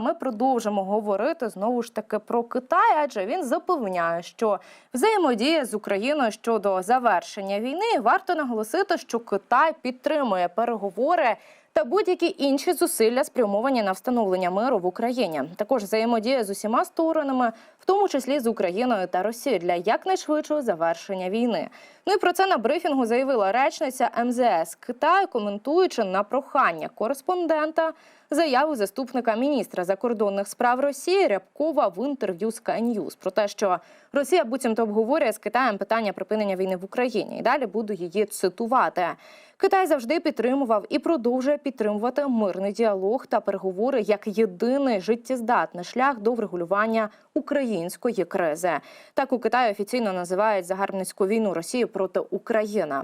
Ми продовжимо говорити знову ж таки про Китай, адже він запевняє, що взаємодія з Україною щодо завершення війни варто наголосити, що Китай підтримує переговори. Та будь-які інші зусилля спрямовані на встановлення миру в Україні. Також взаємодія з усіма сторонами, в тому числі з Україною та Росією, для якнайшвидшого завершення війни. Ну і про це на брифінгу заявила речниця МЗС Китаю, коментуючи на прохання кореспондента заяву заступника міністра закордонних справ Росії Рябкова в інтерв'ю з News про те, що Росія буцімто обговорює з Китаєм питання припинення війни в Україні. І далі буду її цитувати. Китай завжди підтримував і продовжує підтримувати мирний діалог та переговори як єдиний життєздатний шлях до врегулювання української кризи. Так у Китаї офіційно називають загарбницьку війну Росії проти України.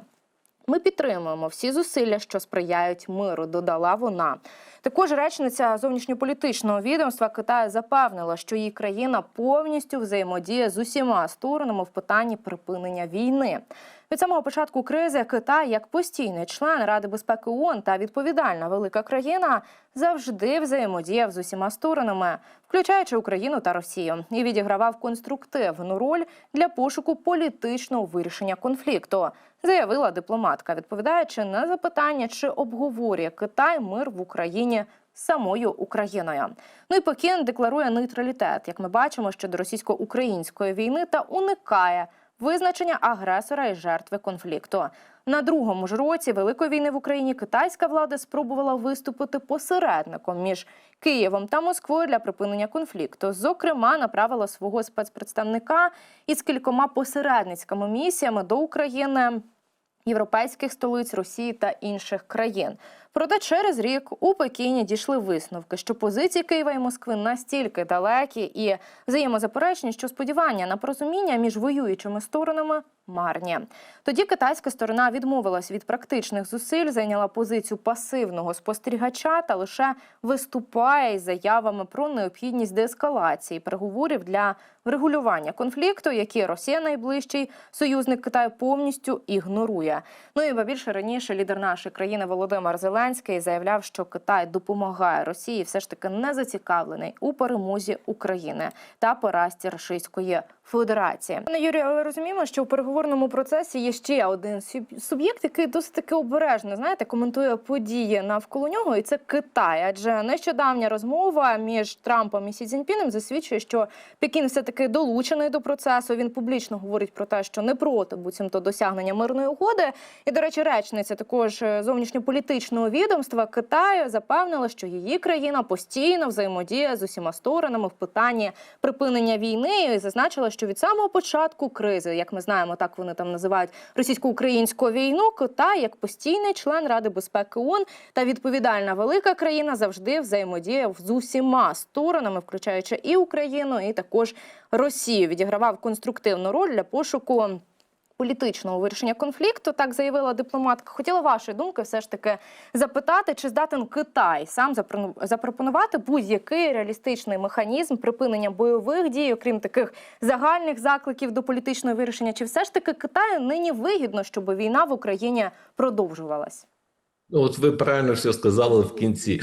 Ми підтримуємо всі зусилля, що сприяють миру, додала вона. Також речниця зовнішньополітичного відомства Китаю запевнила, що її країна повністю взаємодіє з усіма сторонами в питанні припинення війни. Від самого початку кризи Китай, як постійний член Ради безпеки ООН та відповідальна велика країна, завжди взаємодіяв з усіма сторонами, включаючи Україну та Росію, і відігравав конструктивну роль для пошуку політичного вирішення конфлікту, заявила дипломатка, відповідаючи на запитання, чи обговорює Китай мир в Україні. Самою Україною, ну і Пекін декларує нейтралітет, як ми бачимо, щодо російсько-української війни та уникає визначення агресора і жертви конфлікту. На другому ж році великої війни в Україні китайська влада спробувала виступити посередником між Києвом та Москвою для припинення конфлікту. Зокрема, направила свого спецпредставника із кількома посередницькими місіями до України. Європейських столиць Росії та інших країн. Проте через рік у Пекіні дійшли висновки, що позиції Києва і Москви настільки далекі і взаємозаперечні, що сподівання на порозуміння між воюючими сторонами марні. Тоді китайська сторона відмовилась від практичних зусиль, зайняла позицію пасивного спостерігача та лише виступає із заявами про необхідність деескалації переговорів для врегулювання конфлікту, які Росія найближчий союзник Китаю повністю ігнорує. Ну і більше раніше лідер нашої країни Володимир Зеленський заявляв, що Китай допомагає Росії, все ж таки не зацікавлений у перемозі України та поразці Російської Федерації. Пане Юрію, але розуміємо, що у переговорному процесі є ще один суб- суб'єкт, який досить таки обережно знаєте, коментує події навколо нього, і це Китай. Адже нещодавня розмова між Трампом і Сі Цзіньпіном засвідчує, що Пекін все таки долучений до процесу. Він публічно говорить про те, що не проти буцімто досягнення мирної угоди. І, до речі, речниця також е, зовнішньополітичного відомства Китаю запевнила, що її країна постійно взаємодіє з усіма сторонами в питанні припинення війни і зазначила, що від самого початку кризи, як ми знаємо, так вони там називають російсько-українську війну, Китай як постійний член Ради безпеки ООН та відповідальна велика країна завжди взаємодіяв з усіма сторонами, включаючи і Україну, і також Росію. Відігравав конструктивну роль для пошуку. Політичного вирішення конфлікту, так заявила дипломатка. Хотіла вашої думки все ж таки запитати, чи здатен Китай сам запро- запропонувати будь-який реалістичний механізм припинення бойових дій, окрім таких загальних закликів до політичного вирішення, чи все ж таки Китаю нині вигідно, щоб війна в Україні продовжувалась? Ну, От ви правильно все сказали в кінці.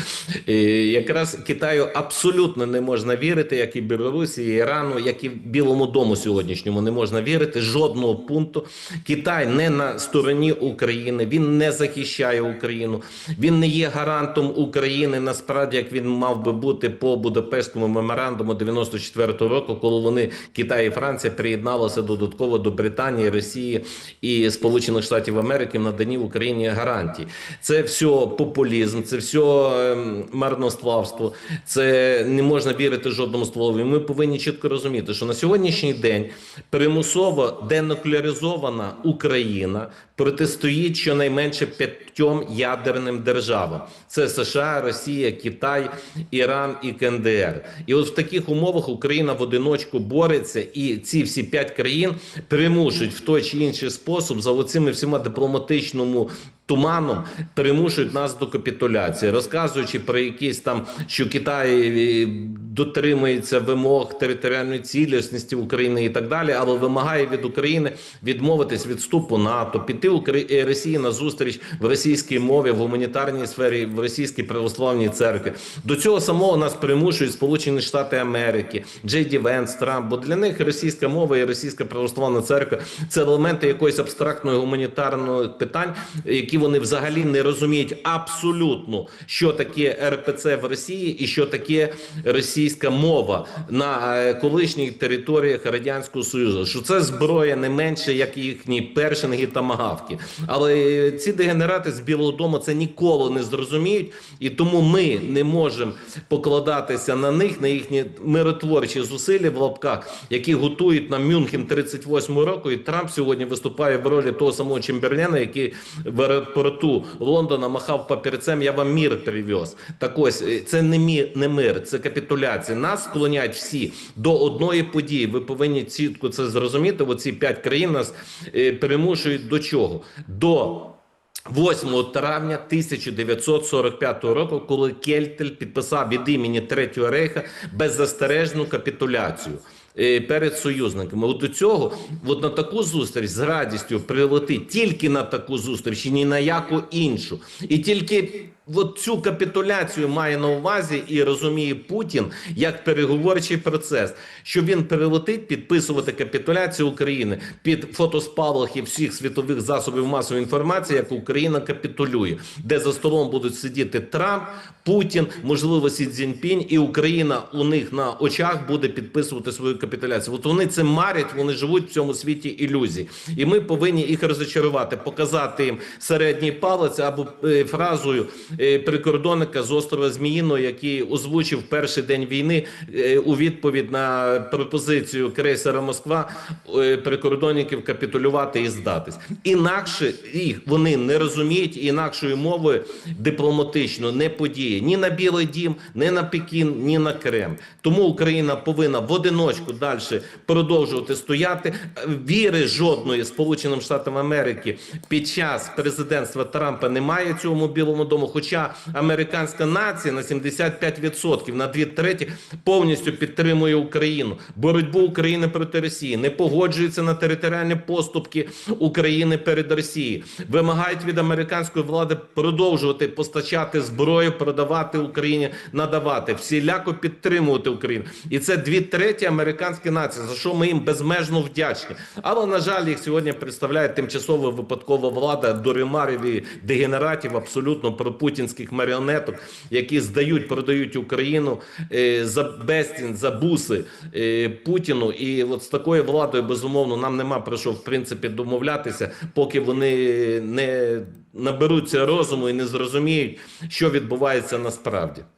Е, якраз Китаю абсолютно не можна вірити, як і Білорусі, і Ірану, як і Білому дому сьогоднішньому не можна вірити. Жодного пункту. Китай не на стороні України, він не захищає Україну, він не є гарантом України. Насправді, як він мав би бути по Будапештському меморандуму 94-го року, коли вони Китай і Франція приєдналися додатково до Британії, Росії і Сполучених Штатів Америки в наданні Україні гарантій. Це все популізм, це все ем, марнославство. Це не можна вірити жодному слову. І Ми повинні чітко розуміти, що на сьогоднішній день примусово денуклеаризована Україна протистоїть щонайменше п'ятьом ядерним державам: це США, Росія, Китай, Іран і КНДР. І от в таких умовах Україна в одиночку бореться, і ці всі п'ять країн примушують в той чи інший спосіб за оцими всіма дипломатичному туманом примушують нас до капітуляції, розказуючи про якісь там, що Китай е, дотримується вимог територіальної цілісності України і так далі, але вимагає від України відмовитись від вступу НАТО, піти Украї- е, Росії на зустріч в російській мові, в гуманітарній сфері, в російській православній церкві. До цього самого нас примушують Сполучені Штати Америки, Джей Ді Венс, Трамп. Бо для них російська мова і російська православна церква це елементи якоїсь абстрактної гуманітарної питань, які вони взагалі не розуміють абсолютно, що таке РПЦ в Росії і що таке російська мова на е, колишніх територіях радянського союзу. Що це зброя не менше, як їхні першинги та магавки. Але е, ці дегенерати з Білого Дому це ніколи не зрозуміють, і тому ми не можемо покладатися на них, на їхні миротворчі зусилля в лапках, які готують нам Мюнхен 38 року. І Трамп сьогодні виступає в ролі того самого Чемберлена, який в аеропорту Лондона махав папірцем. Я вам мір привез. Так ось е, це не мір, не мир, це капітуляція. Нас склонять всі до одної події. Ви повинні чітко це зрозуміти. Оці п'ять країн нас е, примушують до чого? До 8 травня 1945 року, коли Кельтель підписав від імені Третього рейха беззастережну капітуляцію перед союзниками. От до цього, от на таку зустріч з радістю прилетить тільки на таку зустріч і ні на яку іншу. І тільки от цю капітуляцію має на увазі і розуміє Путін як переговорчий процес, що він перелетить підписувати капітуляцію України під фотоспалахи всіх світових засобів масової інформації, як Україна капітулює, де за столом будуть сидіти Трамп, Путін, можливо, Сі Цзіньпінь, і Україна у них на очах буде підписувати свою капітуляцію. От вони це марять, вони живуть в цьому світі ілюзій, і ми повинні їх розчарувати, показати їм середній палець або е, фразою прикордонника з острова Зміїного, який озвучив перший день війни е, у відповідь на пропозицію крейсера Москва е, прикордонників капітулювати і здатись. Інакше їх вони не розуміють, інакшою мовою дипломатично не подіє ні на Білий Дім, ні на Пекін, ні на Крем. Тому Україна повинна в одиночку далі продовжувати стояти. Віри жодної Сполученим Штатам Америки під час президентства Трампа немає цьому білому дому. Хоча американська нація на 75% на дві треті повністю підтримує Україну, боротьбу України проти Росії, не погоджується на територіальні поступки України перед Росією, вимагають від американської влади продовжувати постачати зброю, продавати Україні, надавати всіляко підтримувати Україну. І це дві треті американські нації, за що ми їм безмежно вдячні. Але на жаль, їх сьогодні представляє тимчасова випадкова влада дуримарів і дегенератів, абсолютно пропутінських маріонеток, які здають, продають Україну е, за безцін, за буси е, Путіну. І от з такою владою безумовно нам нема про що в принципі домовлятися, поки вони не наберуться розуму і не зрозуміють, що відбувається насправді.